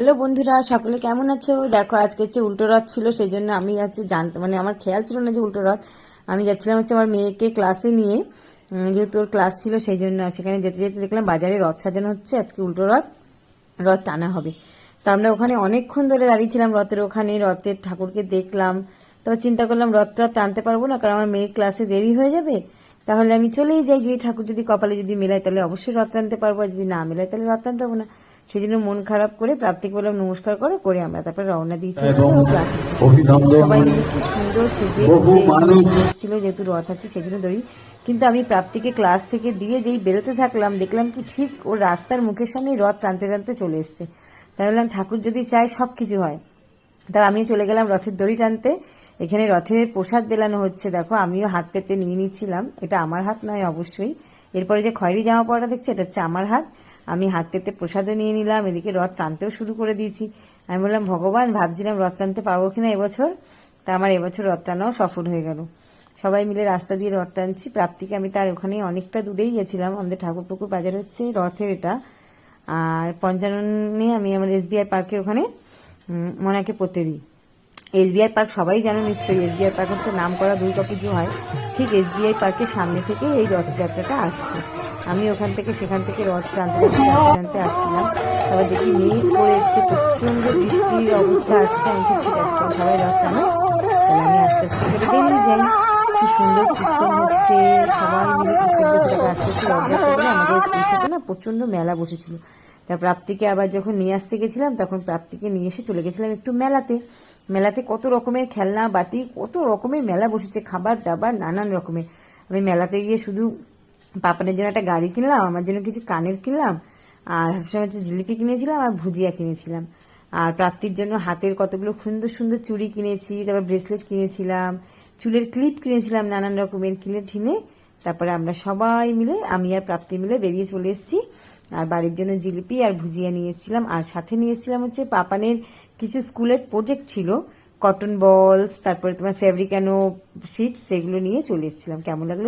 Hello বন্ধুরা, সকলে কেমন আছো? দেখো, আজকে হচ্ছে উল্টো রথ ছিল সেই জন্য আমি হচ্ছে জানতে মানে আমার খেয়াল ছিল না যে উল্টো রথ। আমি যাচ্ছিলাম হচ্ছে আমার মেয়েকে ক্লাসে নিয়ে। যেহেতু ওর ক্লাস ছিল সেই জন্য সেখানে যেতে যেতে দেখলাম বাজারে রথ সাজানো হচ্ছে, আজকে উল্টো রথ। রথ টানা হবে। তো আমরা ওখানে অনেকক্ষণ ধরে দাঁড়িয়েছিলাম রথের ওখানে, রথের ঠাকুরকে দেখলাম। তবে চিন্তা করলাম রথ রথ টানতে পারব না, কারণ আমার মেয়ের ক্লাসে দেরি হয়ে যাবে। তাহলে আমি চলেই যাই, গিয়ে ঠাকুর যদি কপালে যদি মেলায়, তাহলে অবশ্যই রথ টানতে পারব যদি না মেলায়, তাহলে রথ টানতে পারব না। সেই জন্য মন খারাপ করে প্রাপ্তিকে বললাম নমস্কার করো করে আমরা তারপরে রওনা দিয়েছি সবাই মিলে কি সুন্দর সেজে যেহেতু রথ আছে সেই জন্য দড়ি কিন্তু আমি প্রাপ্তিকে ক্লাস থেকে দিয়ে যেই বেরোতে থাকলাম দেখলাম কি ঠিক ওর রাস্তার মুখের সামনেই রথ টানতে টানতে চলে এসছে। তাই বললাম ঠাকুর যদি চায় সব কিছু হয়। তা আমি চলে গেলাম রথের দড়ি টানতে। এখানে রথের প্রসাদ বেলানো হচ্ছে দেখো আমিও হাত পেতে নিয়ে নিচ্ছিলাম। এটা আমার হাত নয় অবশ্যই। এরপরে যে খয়েরি জামা পরাটা দেখছে, এটা হচ্ছে আমার হাত। আমি হাত পেতে প্রসাদও নিয়ে নিলাম, এদিকে রথ টানতেও শুরু করে দিয়েছি। আমি বললাম, ভগবান, ভাবছিলাম রথ টানতে পারব কিনা এবছর। তা আমার এবছর রথ টানাও সফল হয়ে গেল। সবাই মিলে রাস্তা দিয়ে রথ টানছি। প্রাপ্তিকে আমি তার ওখানে অনেকটা দূরেই গেছিলাম। আমাদের ঠাকুরপুকুর বাজার হচ্ছে রথের এটা। আর পঞ্চাননে আমি আমার এসবিআই পার্কের ওখানে মনাকে পড়তে দিই। এসবিআই পার্ক, সবাই জানো নিশ্চয়ই এসবিআই পার্ক হচ্ছে নাম করা দুর্গা পুজো হয়। ঠিক এসবিআই পার্কের সামনে থেকে এই রথযাত্রাটা আসছে। আমি ওখান থেকে সেখান থেকে রথ টানতে টানতে আসছিলাম। তারপর দেখি মেঘ পড়ে এসছে প্রচণ্ড বৃষ্টির অবস্থা আসছে আমি ঠিক ঠিক আছে সবাই রথ টানো। তাহলে আমি আস্তে আস্তে করে বেরিয়ে যাই। কি সুন্দর কীর্তন হচ্ছে, সবাই মিলে কীর্তন করছে। রথযাত্রা বলে আমাদের এই সাথে না প্রচণ্ড মেলা বসেছিল। তা প্রাপ্তিকে আবার যখন নিয়ে আসতে গেছিলাম, তখন প্রাপ্তিকে নিয়ে এসে চলে গেছিলাম একটু মেলাতে। মেলাতে কত রকমের খেলনা, বাটি, কত রকমের মেলা বসেছে, খাবার দাবার, নানান রকমের। আমি মেলাতে গিয়ে শুধু পাপানের জন্য একটা গাড়ি কিনলাম, আমার জন্য কিছু কানের কিনলাম, আর হাসির হচ্ছে জিলিপি কিনেছিলাম আর ভুজিয়া কিনেছিলাম। আর প্রাপ্তির জন্য হাতের কতগুলো সুন্দর সুন্দর চুড়ি কিনেছি, তারপর ব্রেসলেট কিনেছিলাম, চুলের ক্লিপ কিনেছিলাম, নানান রকমের কিনে ঠিনে তারপরে আমরা সবাই মিলে, আমি আর প্রাপ্তি মিলে বেরিয়ে চলে এসেছি। আর বাড়ির জন্য জিলিপি আর ভুজিয়া নিয়েছিলাম। আর সাথে নিয়েছিলাম হচ্ছে পাপানের কিছু স্কুলের প্রোজেক্ট ছিল। কটন বলস তারপরে তোমার ফেব্রিকানো শিট সেগুলো নিয়ে চলে এসেছিলাম। কেমন লাগল